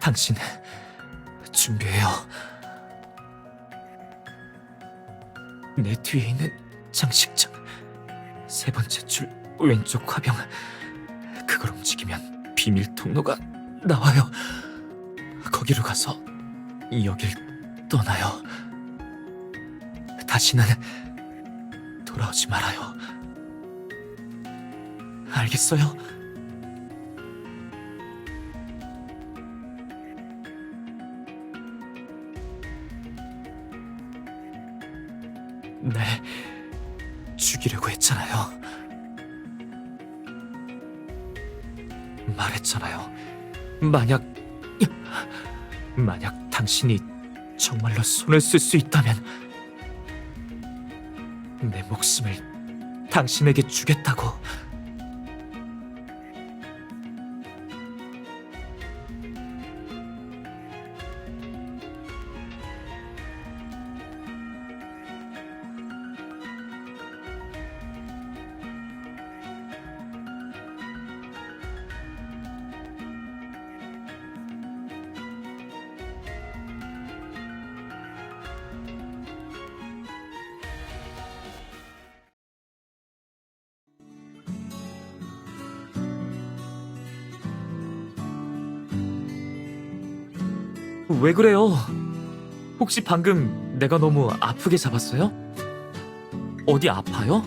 당신 준비해요. 내 뒤에 있는 장식장 세 번째 줄 왼쪽 화병 그걸 움직이면 비밀 통로가 나와요. 거기로 가서 여길 떠나요. 다시는 돌아오지 말아요. 알겠어요? 네, 죽이려고 했잖아요. 말했잖아요. 만약 만약 당신이 정말로 손을 쓸 수 있다면 내 목숨을 당신에게 주겠다고. 왜 그래요? 혹시 방금 내가 너무 아프게 잡았어요? 어디 아파요?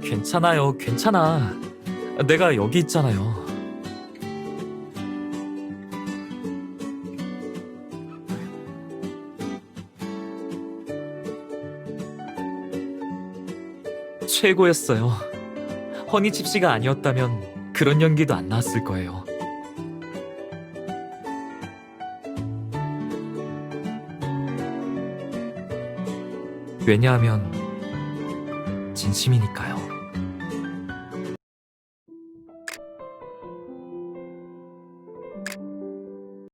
괜찮아요, 괜찮아. 내가 여기 있잖아요. 최고였어요. 허니 칩씨가 아니었다면 그런 연기도 안 나왔을 거예요. 왜냐하면 진심이니까요.